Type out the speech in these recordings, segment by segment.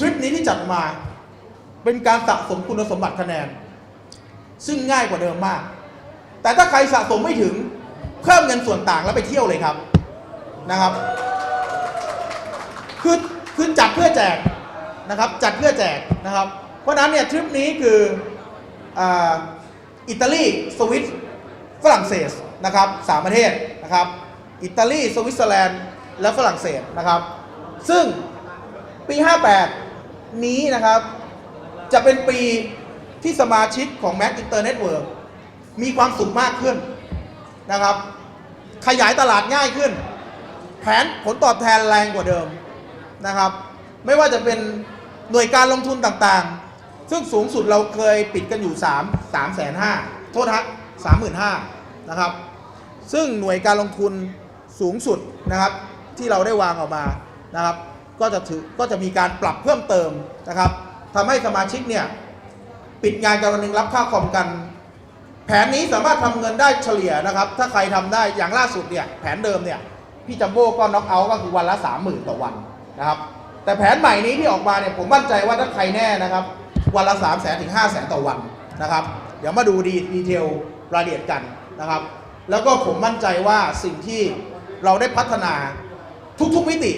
ทริปนี้ที่จัดมาเป็นการสะสมคุณสมบัติคะแนน ซึ่งง่ายกว่าเดิมมาก แต่ถ้าใครสะสมไม่ถึงเพิ่มเงินส่วนต่างแล้วไปเที่ยวเลยครับนะครับคือคือจัดเพื่อแจกนะครับ จัดเพื่อแจกนะครับ เพราะนั้นเนี่ยทริปนี้คืออ,อิตาลีสวิตฝรั่งเศสนะครับสามประเทศนะครับ อิตาลีสวิตเซอร์แลนด์และฝรั่งเศสนะครับ ซึ่งปี 58 นี้นะครับ จะเป็นปีที่สมาชิกของ Mac Inter Network มีความสุขมากขึ้นนะครับ ขยายตลาดง่ายขึ้น แผนผลตอบแทนแรงกว่าเดิมนะครับ ไม่ว่าจะเป็นหน่วยการลงทุนต่างๆ ซึ่งสูงสุดเราเคยปิดกันอยู่ 3 3แสนห้าโทษฮะสามหมื่นห้านะครับ ซึ่งหน่วยการลงทุนสูงสุดนะครับที่เราได้วางออกมานะครับ ก็จะถือก็จะมีการปรับเพิ่มเติมนะครับทำให้สมาชิกเนี่ยปิดงานกันวันหนึ่งรับค่าคอมกัน แผนนี้สามารถทำเงินได้เฉลี่ยนะครับ ถ้าใครทำได้อย่างล่าสุดเนี่ยแผนเดิมเนี่ยพี่จัมโบ้ก็น็อกเอาท์ก็คือวันละ30,000ต่อวันนะครับ แต่แผนใหม่นี้ที่ออกมาเนี่ยผมมั่นใจว่าถ้าใครแน่นะครับ วันละ3 0 0 0 0 0ถึง5 0 0 0 0ต่อวันนะครับ เดี๋ยวมาดูดีดีเทลรายละเอียดกันนะครับ แล้วก็ผมมั่นใจว่าสิ่งที่เราได้พัฒนาทุกๆมิติ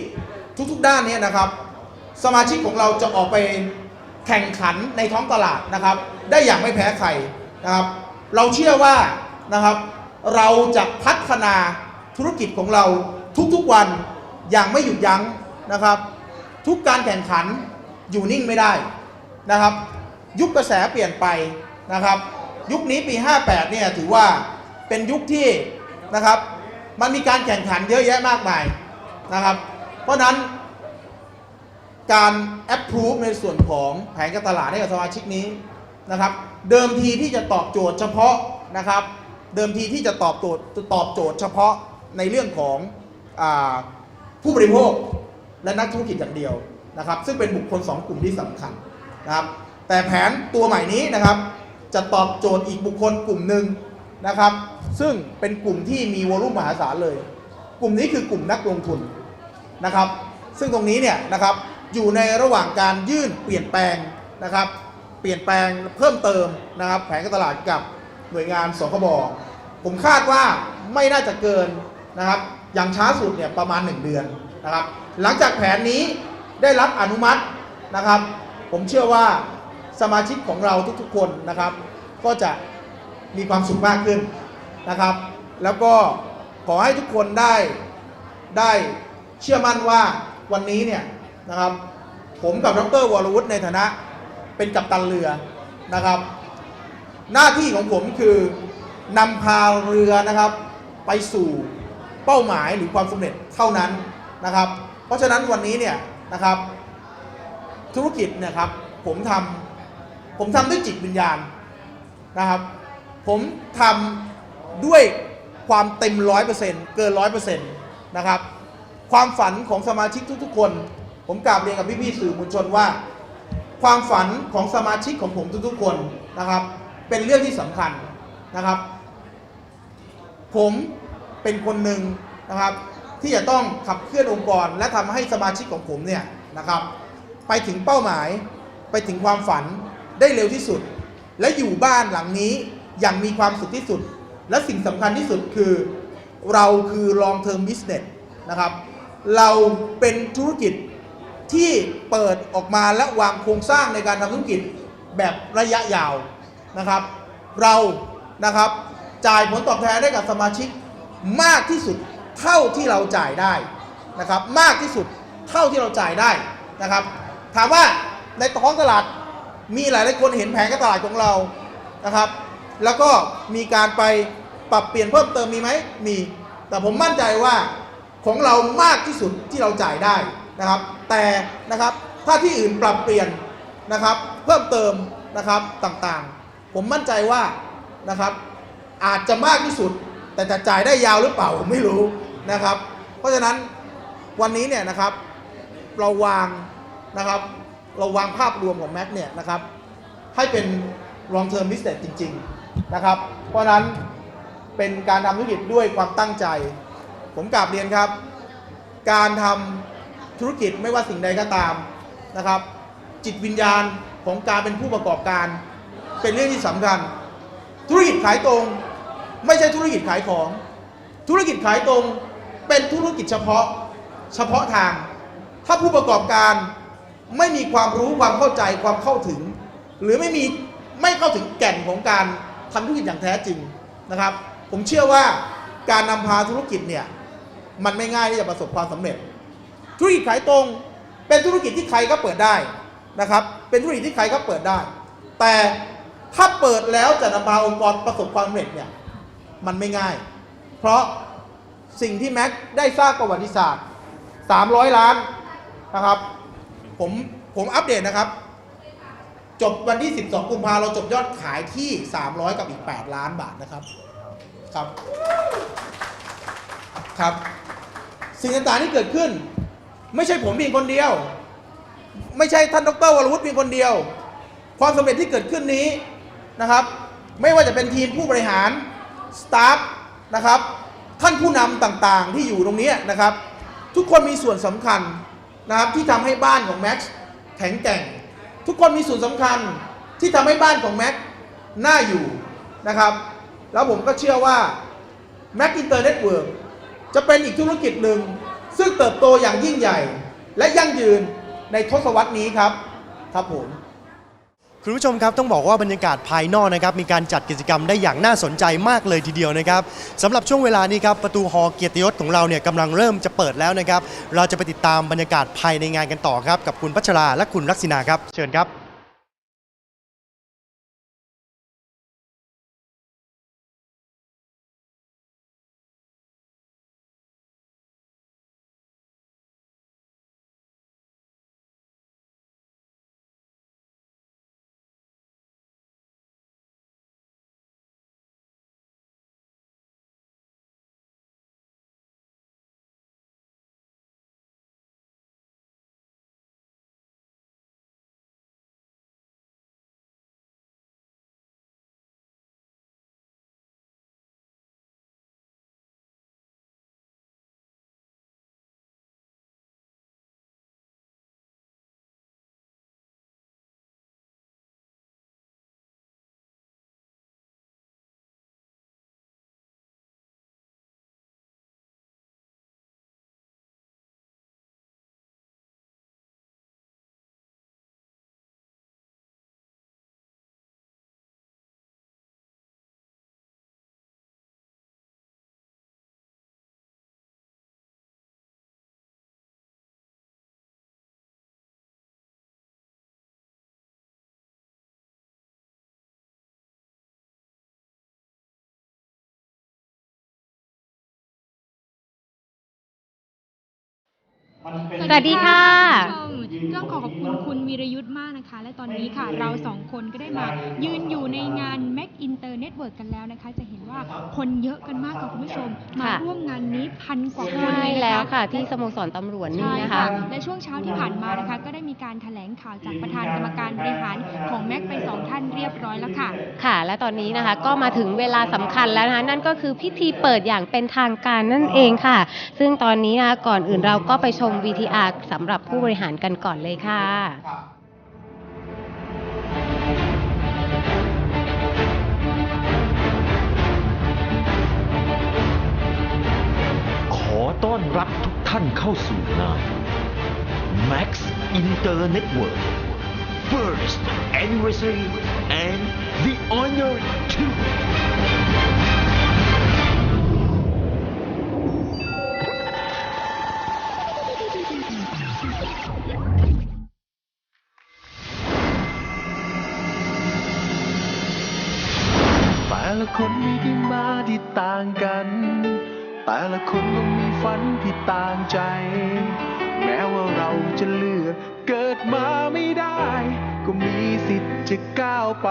ทุกๆ ด้านเนี้นะครับ สมาชิกของเราจะออกไปแข่งขันในท้องตลาดนะครับ ได้อย่างไม่แพ้ใครนะครับ เราเชื่อว่านะครับ เราจะพัฒนาธุรกิจของเราทุกๆวันอย่างไม่หยุดยั้งนะครับ ทุกการแข่งขันอยู่นิ่งไม่ได้นะครับ ยุคกระแสเปลี่ยนไปนะครับ ยุคนี้ปี 58 เนี่ยถือว่าเป็นยุคที่นะครับ มันมีการแข่งขันเยอะแยะมากมายนะครับ เพราะนั้นการ approve ในส่วนของแผนการตลาดให้กับสมาชิกนี้นะครับ เดิมทีที่จะตอบโจทย์เฉพาะนะครับ เดิมทีที่จะตอบโจทย์ตอบโจทย์เฉพาะในเรื่องของอผู้บริโภคและนักธุรกิจอย่างเดียวนะครับ ซึ่งเป็นบุคคล 2 กลุ่มที่สำคัญนะครับ แต่แผนตัวใหม่นี้นะครับ จะตอบโจทย์อีกบุคคลกลุ่มหนึ่งนะครับ ซึ่งเป็นกลุ่มที่มีวอลุ่มมหาศาลเลย กลุ่มนี้คือกลุ่มนักลงทุน นะครับ ซึ่งตรงนี้เนี่ยนะครับอยู่ในระหว่างการยื่นเปลี่ยนแปลงนะครับ เปลี่ยนแปลงเพิ่มเติมนะครับ แผนการตลาดกับหน่วยงานสคบผมคาดว่าไม่น่าจะเกินนะครับ อย่างช้าสุดเนี่ยประมาณ 1 เดือนนะครับ หลังจากแผนนี้ได้รับอนุมัตินะครับ ผมเชื่อว่าสมาชิกของเราทุกๆคนนะครับ ก็จะมีความสุขมากขึ้นนะครับ แล้วก็ขอให้ทุกคนได้ได้ เชื่อมั่นว่าวันนี้เนี่ยนะครับ ผมกับดรวรวุฒิในฐานะเป็นกัปตันเรือนะครับ หน้าที่ของผมคือนำพาเรือนะครับ ไปสู่เป้าหมายหรือความสำเร็จเท่านั้นนะครับ เพราะฉะนั้นวันนี้เนี่ยนะครับ ธุรกิจเนี่ยครับผมทำผมทำด้วยจิตวิญญาณนะครับ ผมทำด้วยความเต็มร้อยเปอร์เซ็นต์เกินร้อยเปอร์เซ็นต์นะครับ ความฝันของสมาชิกทุกๆคน ผมกราบเรียนกับพี่ๆสื่อมวลชนว่า ความฝันของสมาชิกของผมทุกๆคนนะครับ เป็นเรื่องที่สำคัญนะครับ ผมเป็นคนหนึ่งนะครับ ที่จะต้องขับเคลื่อนองค์กร และทำให้สมาชิกของผมเนี่ยนะครับ ไปถึงเป้าหมายไปถึงความฝันได้เร็วที่สุด และอยู่บ้านหลังนี้อย่างมีความสุขที่สุด และสิ่งสำคัญที่สุดคือ เราคือ long term business นะครับ เราเป็นธุรกิจที่เปิดออกมาและวางโครงสร้างในการทำธุรกิจแบบระยะยาวนะครับ เรานะครับจ่ายผลตอบแทนให้กับสมาชิกมากที่สุดเท่าที่เราจ่ายได้นะครับ มากที่สุดเท่าที่เราจ่ายได้นะครับ ถามว่าในท้องตลาดมีหลายหลายคนเห็นแผนการตลาดของเรานะครับ แล้วก็มีการไปปรับเปลี่ยนเพิ่มเติมมีไหมมี แต่ผมมั่นใจว่า ของเรามากที่สุดที่เราจ่ายได้นะครับ แต่นะครับถ้าที่อื่นปรับเปลี่ยนนะครับ เพิ่มเติมนะครับต่างๆ ผมมั่นใจว่านะครับอาจจะมากที่สุด แต่จะจ่ายได้ยาวหรือเปล่าผมไม่รู้นะครับ เพราะฉะนั้นวันนี้เนี่ยนะครับเราวางนะครับเราวางภาพรวมของแม็กเนี่ยนะครับให้เป็น long term business จริง ๆ นะครับ เพราะฉะนั้นเป็นการทำธุรกิจด้วยความตั้งใจ ผมกราบเรียนครับ การทำธุรกิจไม่ว่าสิ่งใดก็ตามนะครับ จิตวิญญาณของการเป็นผู้ประกอบการ เป็นเรื่องที่สำคัญ ธุรกิจขายตรง ไม่ใช่ธุรกิจขายของ ธุรกิจขายตรง เป็นธุรกิจเฉพาะเฉพาะทาง ถ้าผู้ประกอบการไม่มีความรู้ความเข้าใจความเข้าถึง หรือไม่มีไม่เข้าถึงแก่นของการทำธุรกิจอย่างแท้จริงนะครับ ผมเชื่อว่าการนำพาธุรกิจเนี่ย มันไม่ง่ายที่จะประสบความสำเร็จ ธุรกิจขายตรง เป็นธุรกิจที่ใครก็เปิดได้นะครับ เป็นธุรกิจที่ใครก็เปิดได้ แต่ถ้าเปิดแล้วจะนำพาองค์กรประสบความสำเร็จเนี่ยมันไม่ง่าย เพราะสิ่งที่แม็กได้สร้างประวัติศาสตร์ 300 ล้านนะครับ ผมผมอัปเดตนะครับ จบวันที่ 12 กุมภาเราจบยอดขายที่ 300 กับอีก 8 ล้านบาทนะครับ ครับ ครับ สิ่งต่างๆที่เกิดขึ้น ไม่ใช่ผมเพียงคนเดียว ไม่ใช่ท่านดรวรวุฒิเพียงคนเดียว ความสำเร็จที่เกิดขึ้นนี้นะครับ ไม่ว่าจะเป็นทีมผู้บริหารสตาฟนะครับ ท่านผู้นำต่างๆ ที่อยู่ตรงนี้นะครับ ทุกคนมีส่วนสำคัญนะครับที่ทำให้บ้านของแม็กซ์แข็งแกร่ง ทุกคนมีส่วนสำคัญที่ทำให้บ้านของแม็กซ์น่าอยู่นะครับ แล้วผมก็เชื่อว่าแม็กอินเตอร์เน็ตเวิร์ก จะเป็นอีกธุรกิจหนึ่ง ซึ่งเติบโตอย่างยิ่งใหญ่ และยั่งยืนในทศวรรษนี้ครับ ครับผมคุณผู้ชมครับต้องบอกว่าบรรยากาศภายนอกนะครับมีการจัดกิจกรรมได้อย่างน่าสนใจมากเลยทีเดียวนะครับสำหรับช่วงเวลานี้ครับประตูฮอเกียรติยศของเราเนี่ยกำลังเริ่มจะเปิดแล้วนะครับ เราจะไปติดตามบรรยากาศภายในงานกันต่อครับ กับคุณพัชราและคุณลักษณาครับ เชิญครับ สวัสดีค่ะคุณผู้ชมต้องขอขอบคุณคุณวีรยุทธ์มากนะคะ และตอนนี้ค่ะ เราสองคนก็ได้มายืนอยู่ในงาน Mac Inter Network กันแล้วนะคะ จะเห็นว่าคนเยอะกันมากค่ะคุณผู้ชม มาค่ะ ร่วมงานนี้พันกว่าคนใช่เลยนะคะ แล้วค่ะ ที่สโมสรตำรวจนี่ใช่นะคะค่ะและช่วงเช้าที่ผ่านมานะคะ ก็ได้มีการแถลงข่าวจากประธานกรรมการบริหารของแม็กไปสองท่านเรียบร้อยแล้วค่ะ ค่ะ และตอนนี้นะคะก็มาถึงเวลาสำคัญแล้วนะคะนั่นก็คือพิธีเปิดอย่างเป็นทางการนั่นเองค่ะ ซึ่งตอนนี้นะคะก่อนอื่นเราก็ไปชม VTR สำหรับผู้บริหารกันก่อนเลยค่ะขอต้อนรับทุกท่านเข้าสู่งาน Max Inter Network First Anniversary and the Honor to แต่ละคนมีที่มาที่ต่างกัน แต่ละคนก็มีฝันที่ต่างใจ แม้ว่าเราจะเลือกเกิดมาไม่ได้ ก็มีสิทธิ์จะก้าวไป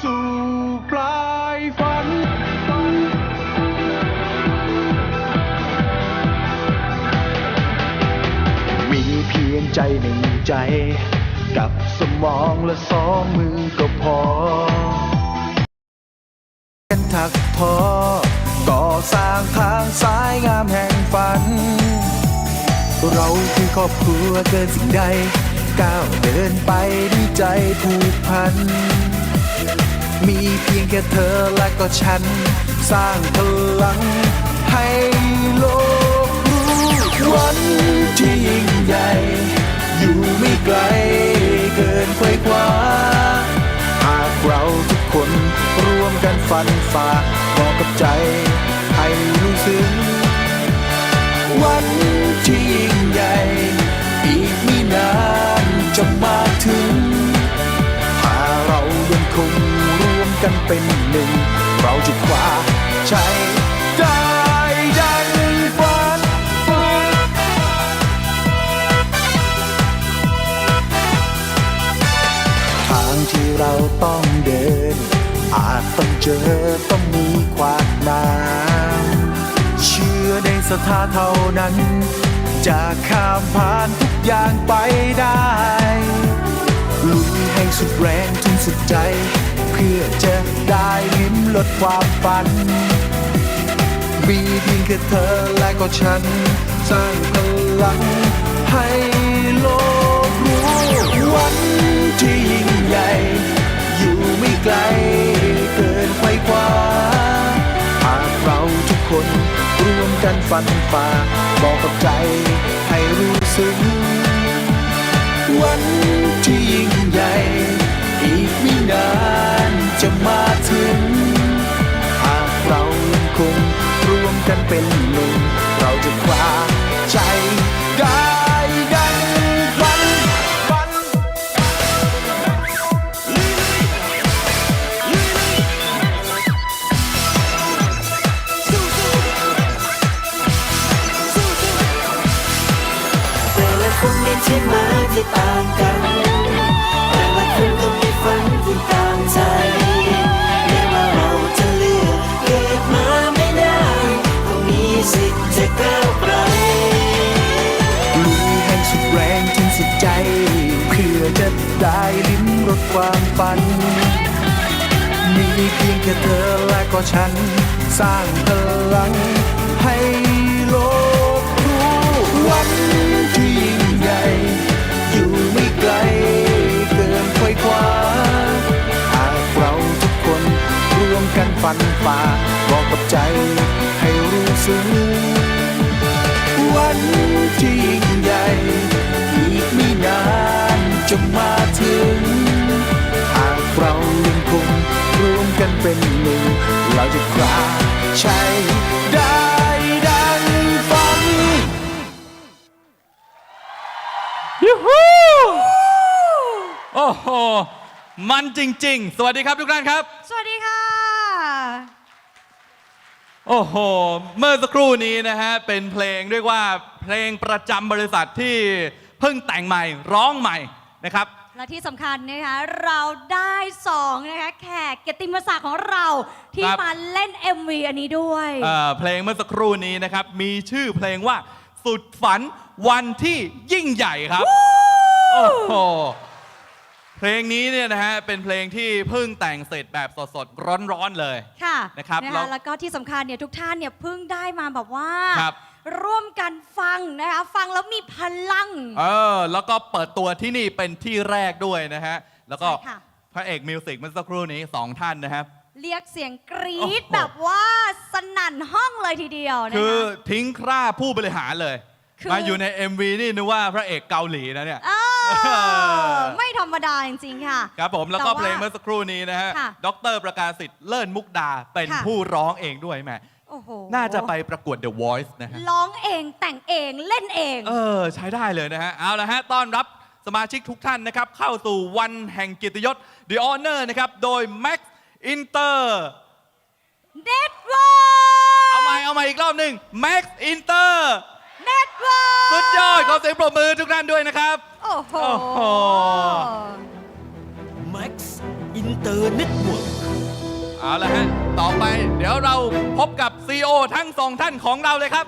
สู่ปลายฝัน หนึ่งใจ กับสมองและสองมือก็พอกันถักทอ ก่อสร้างทางสายงามแห่งฝัน เราคือครอบครัวเกินสิ่งใด ก้าวเดินไปด้วยใจผูกพัน มีเพียงแค่เธอและก็ฉัน สร้างพลังให้โลกรู้วันที่ยิ่ง ไกลเกินไขว้คว้าหากเราทุกคนร่วมกันฟันฝ่าบอกกับใจให้รู้ซึ้งวันที่ยิ่งใหญ่ อีกไม่นานจะมาถึง ถ้าเรายังคงรวมกันเป็นหนึ่ง เราจะคว้าชั เจอต้องมีขวากน้ำเชื่อในศรัทธาเท่านั้น จะข้ามผ่านทุกอย่างไปได้ลุยให้สุดแรงถึงสุดใจ เพื่อจะได้ลิ้มรสความฝันมีเพียงแค่เธอและก็ฉัน สร้างพลังให้โลกรู้วันที่ยิ่งใหญ่ อยู่ไม่ไกล คนรวมกันฟันฝ่าบอกกับใจให้รู้สึกวันที่ยิ่งใหญ่ อีกไม่นานจะมาถึง หากเรายังคงรวมกันเป็น ละคนมีที่มาที่ต่างกันแต่ละคนก็มีฝันที่ต่างใจแม้ว่าเราจะเลือกเกิดมาไม่ได้ก็มีสิทธิ์จะก้าวไกลลุยให้สุดแรงถึงสุดใจ เพื่อจะได้ลิ้มรสความฝันมีเพียงแค่เธอและก็ฉัน สร้างพลังให้ ถึง หากเรายังคงรวมกันเป็นหนึ่ง เราจะคว้าชัยได้ดังฝันยูฮูโอ้โห มันจริง ๆ สวัสดีครับทุกท่านครับ สวัสดีค่ะ โอ้โห เมื่อสักครู่นี้นะฮะ เป็นเพลงเรียกว่าเพลงประจำบริษัทที่เพิ่งแต่งใหม่ร้องใหม่นะครับ และที่สำคัญนะคะเราได้สองนะคะแขกเกียรติมศักดิ์ของเราที่ครับ มาเล่น MV อันนี้ด้วย เอ่อเพลงเมื่อสักครู่นี้นะครับ มีชื่อเพลงว่าสุดฝันวันที่ยิ่งใหญ่ครับ โอ้โห เพลงนี้เนี่ยนะฮะ เป็นเพลงที่เพิ่งแต่งเสร็จแบบสดๆ ร้อนๆเลย ค่ะนะครับนะแล้คะวแล้วก็ที่สำคัญเนี่ยทุกท่านเนี่ยเพิ่งได้มาแบบว่า ครับ ร่วมกันฟังนะคะ ฟังแล้วมีพลัง เออ แล้วก็เปิดตัวที่นี่เป็นที่แรกด้วยนะฮะ แล้วก็ใช่ค่ะ พระเอกมิวสิกเมื่อสักครู่นี้สองท่านนะครับ เรียกเสียงกรี๊ดโอ้โห แบบว่าสนั่นห้องเลยทีเดียวนะคือคะ ทิ้งคร่าผู้บริหารเลย คือ มาอยู่ใน MV นี่นึกว่าพระเอกเกาหลีนะเนี่ย เออไม่ธรรมดาจริงๆค่ะ ครับผมแล้วก็แต่ว่าเพลงเมื่อสักครู่นี้นะฮะค่ะดรประกาศสิทธิ์เลิศมุกดาเป็นค่ะ ผู้ร้องเองด้วยแหม่ โอ้โหน่าจะไปประกวด The Voice นะฮะ ร้องเองแต่งเองเล่นเอง เออ ใช้ได้เลยนะฮะ เอาละฮะ ต้อนรับสมาชิกทุกท่านนะครับ เข้าสู่วันแห่งเกียรติยศ The Honor นะครับ โดย Max Inter เน็ตเวิร์เอาใหม่เอาใหม่อีกรอบหนึ่ง Max Inter เน็ตเวิร์สุดยอดขอเสียงปรบมือทุกท่านด้วยนะครับ โอ้โห โอ้โห Max Inter Network เอาละฮะ ต่อไป เดี๋ยวเราพบกับซีโอทั้งสองท่านของเราเลยครับ